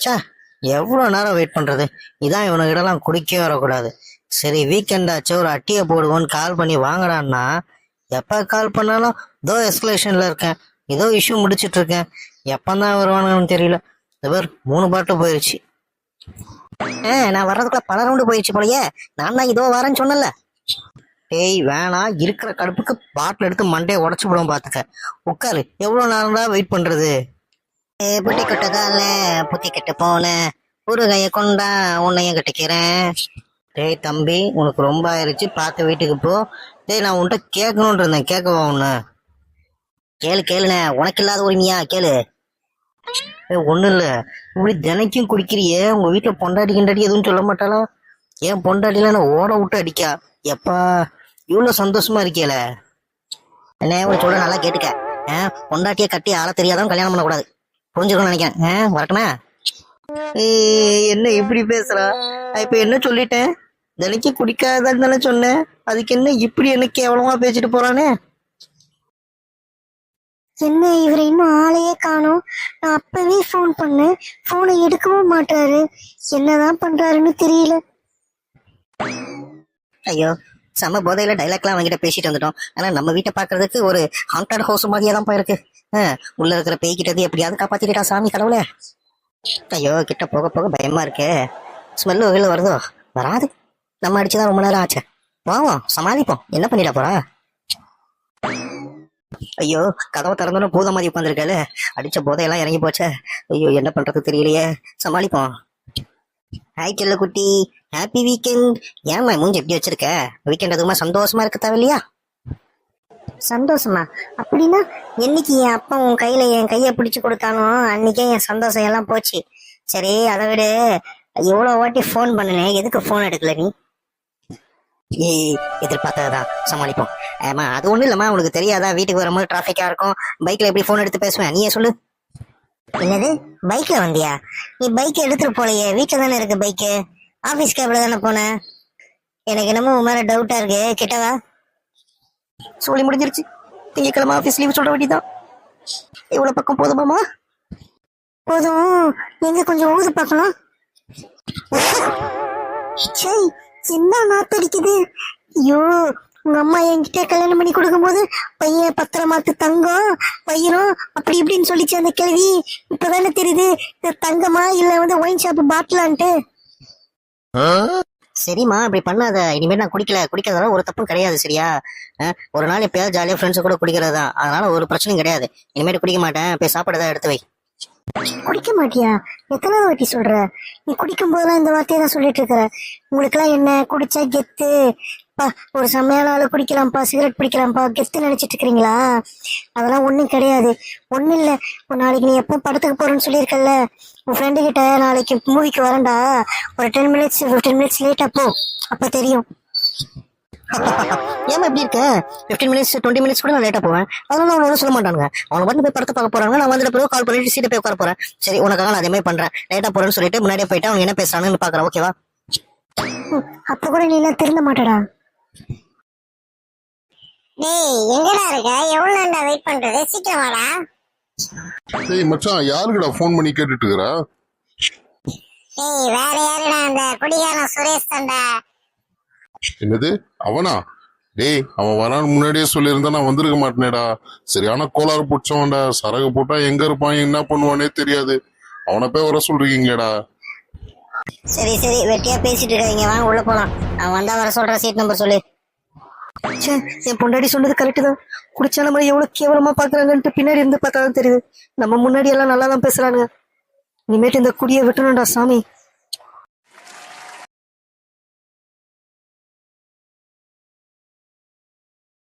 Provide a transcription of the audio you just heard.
ச்சே எவ்வளோ நேரம் வெயிட் பண்ணுறது இதான் இவனுக்கிட்டலாம் குடிக்கவே வரக்கூடாது. சரி வீக்கெண்ட் ஆச்சு ஒரு அட்டியை போடுவோன்னு கால் பண்ணி வாங்கடான்னா எப்போ கால் பண்ணாலும் இதோ எஸ்கலேஷனில் இருக்கேன். ஏதோ இஷ்யூ முடிச்சிட்டு இருக்கேன். எப்போ தான் வருவானுன்னு தெரியல. இந்த பேர் மூணு பாட்டு போயிடுச்சு ஆ நான் வர்றதுக்குள்ள பல ரவுண்டு போயிடுச்சு போலயே. நான் தான் இதோ வரேன்னு சொன்னல டேய் வேணாம் இருக்கிற கடுப்புக்கு பாட்டில் எடுத்து மண்டையை உடச்சு விடும் பார்த்துக்க உட்காரு எவ்வளோ நேரம் தான் வெயிட் பண்ணுறது புட்டி கட்ட புத்தி கெட்டு போன ஒரு கையை கொண்டா உன்னையும் கட்டிக்கிறேன் டேய் தம்பி உனக்கு ரொம்ப ஆயிடுச்சு பார்த்து வீட்டுக்கு போ. டேய் நான் உன்கிட்ட கேட்கணும்னு இருந்தேன் கேட்கவா உன்னை? கேளு கேளுண்ணே உனக்கு இல்லாத உரிமையா? கேளு. ஏய் ஒன்றும் இல்லை. இப்படி தினைக்கும் குடிக்கிறியே உங்கள் வீட்டில் பொண்டாட்டி கிண்டாடி எதுவும் சொல்ல மாட்டாளா? ஏன் பொண்டாட்டிலாம் நான் ஓட விட்டு அடிக்கா? எப்பா இவ்வளோ சந்தோஷமா இருக்கியல. என்ன ஒரு சொல்ல நல்லா கேட்டுக்க. ஆ, பொண்டாட்டியை கட்டி ஆள தெரியாதவன் கல்யாணம் பண்ணக்கூடாது. புரிஞ்சுக்கணும்னு நினைக்கிறேன். வரட்டுமா? என்ன இப்படி பேசுறா? நான் இப்ப என்ன சொல்லிட்டேன்? தினைக்கு குடிக்காதான்னு தானே சொன்னேன். அதுக்கு என்ன இப்படி என்ன கேவலமா பேசிட்டு போறானே? என்ன இவர் இன்னும் ஆளையே காணோம்? நான் அப்பவே ஃபோன் பண்ணேன். ஃபோனை எடுக்கவும் மாட்டாரு என்னதான் பண்றாருன்னு தெரியல. ஐயோ செம போதையில டைலாக்லாம் அவங்ககிட்ட பேசிட்டு வந்துட்டோம். ஆனா நம்ம வீட்டை பாக்குறதுக்கு ஒரு ஹாண்டட் ஹவுஸ் மாதிரியே தான் போயிருக்கு. உள்ள இருக்கிற பேய்கிட்டது எப்படியாவது காப்பாத்திட்டா சாமி கடவுளே. ஐயோ கிட்ட போக போக பயமா இருக்கே. ஸ்மெல்லு வகையில் வருதோ? வராது. நம்ம அடிச்சுதான் ரொம்ப நேரம் ஆச்சு. வாவோம் சமாளிப்போம். என்ன பண்ணிட போறா? ஐயோ கதவை திறந்தோன்னு பூதம் மாதிரி உட்காந்துருக்காரு அடிச்ச போதையெல்லாம் இறங்கி போச்சே. ஐயோ என்ன பண்றது தெரியலையே. சமாளிப்போம். ஹாய் செல்ல குட்டி ஹாப்பி வீக்கெண்ட் ஏன் மூஞ்சி எப்படி வச்சிருக்க? வீக்கெண்ட் அதுமா சந்தோஷமா இருக்க தேவையில்லையா? சந்தோஷமா? அப்படின்னா என்னைக்கு என் அப்பா உன் கையில என் கையை பிடிச்சு கொடுத்தானோ அன்னைக்கே என் சந்தோஷம் எல்லாம் போச்சு. சரி அதை விட. எவ்வளோ வாட்டி ஃபோன் பண்ணினேன் எதுக்கு ஃபோன் எடுக்கல நீ? ஏய் எதிர்பார்த்ததான் சமாளிப்போம். ஏமா அது ஒன்றும் இல்லைம்மா உனக்கு தெரியாதா? வீட்டுக்கு வரும்போது டிராஃபிக்காக இருக்கும். பைக்கில் எப்படி ஃபோன் எடுத்து பேசுவேன் நீயே சொல்லு. என்னது? பைக்கில் வந்தியா? நீ பைக்கை எடுத்துட்டு போலையே. வீட்டில் தானே இருக்கு பைக்கு ஆஃபீஸ்க்கு எவ்வளோ தானே போனேன் எனக்கு என்னமோ உன் மேலே டவுட்டாக இருக்கு. கிட்டவா? சோழி முடிஞ்சிருச்சு. திங்கக்கிழமை ஆஃபீஸ் லீவ் சொல்ற வேண்டிதான் இவ்வளவு பக்கம் போதுமாமா போதும். எங்க கொஞ்சம் ஊது பார்க்கலாம் என்ன நாத்தடிக்குது ஐயோ உங்க அம்மா என்கிட்ட கல்யாணம் பண்ணி கொடுக்கும்போது பையன் பத்திரமாத்து தங்கம் பையனும் அப்படி இப்படின்னு சொல்லிச்சு அந்த கேள்வி இப்பதானே தெரியுது தங்கமா இல்ல வந்து ஒயின் ஷாப் பாட்டிலான்ட்டு சரிம்மா இப்படி பண்ணாத. இனிமேல் நான் குடிக்கல. குடிக்கிறதால ஒரு தப்பும் கிடையாது சரியா? ஒரு நாள் எப்பயாவது ஜாலியாக ஃப்ரெண்ட்ஸ் கூட குடிக்கிறது தான் அதனால ஒரு பிரச்சனையும் கிடையாது. இனிமேல் குடிக்க மாட்டேன். போய் சாப்பாடு தான் எடுத்து வை. குடிக்க மாட்டியா? எத்தனாவது வாட்டி சொல்ற? நீ குடிக்கும் போதெல்லாம் இந்த வார்த்தையை தான் சொல்லிட்டு இருக்கிற உங்களுக்கெல்லாம் என்ன? குடிச்சா கெத்து. ஒரு செம்மையான ஆள் குடிக்கலாம்ப்பா சிகரெட் பிடிக்கலாம்ப்பா கெத்து நினைச்சிட்டு இருக்கிறீங்களா? அதெல்லாம் ஒன்றும் கிடையாது. ஒண்ணும் இல்ல. ஒரு நாளைக்கு நீ எப்போ படத்துக்கு போறேன்னு சொல்லியிருக்கல உன் ஃப்ரெண்டு கிட்ட நாளைக்கு மூவிக்கு வரேன்டா. ஒரு டென் மினிட்ஸ் ஃபிஃப்டீன் மினிட்ஸ் லேட்டாக போ. அப்ப தெரியும். ஏமா இப்படி இருக்க? ஃபிஃப்டீன் மினிட்ஸ் டுவெண்ட்டி மினிட்ஸ் கூட நான் லேட்டாக போவேன். அதனால அவன் ஒன்றும் சொல்ல மாட்டாங்க அவன் வந்து போய் படத்தை பார்க்க போறாங்க. நான் வந்துட்டு பிறகு கால் பண்ணிட்டு சீட்டை போய் உட்கார போறேன். சரி உனக்காக நான் அதே மாதிரி பண்றேன் லேட்டாக போறேன்னு சொல்லிட்டு முன்னாடியே போயிட்டு அவங்க என்ன பேசுறாங்கன்னு பாக்குறேன். ஓகேவா அப்போ அப்ப கூட நீ எல்லாம் திருந்த மாட்டடா. டேய் எங்கடா இருக்க? எவ்வளவு நேரம் வெயிட் பண்றது? சீக்கிரம் வாடா. டேய் மச்சான் யாருக்குடா ஃபோன் பண்ணி கேட்டுட்டு இருக்கிற ஏய் வேற யாருடா அந்த குடிகாரன் சுரேஷ் தான்டா? என்னது? அவனா? டேய் அவன் வரான்னு முன்னாடியே சொல்லியிருந்தா நான் வந்திருக்க மாட்டேனேடா. சரியான கோளாறு பிடிச்சவன்டா. சரகு போட்டா எங்க இருப்பான் என்ன பண்ணுவானே தெரியாது. அவனை போய் வர சொல்றீங்கடா சரி சரி வெட்டியா பேசிட்டு இருக்காதீங்க. வாங்க உள்ள போலாம். அவன் வந்தா வர சொல்ற சீட் நம்பர் சொல்லு. ச்சே என் பொண்டாடி சொன்னது கரெக்டு தான். குடிச்சா நம்ம எவ்வளவு கேவலமா பாக்குறாங்கன்ட்டு பின்னாடி இருந்து பார்த்தா தான் தெரியுது. நம்ம முன்னாடி எல்லாம் நல்லா தான் பேசுறாங்க இனிமேட்டு இந்த குடியை விட்டுணும்டா சாமி.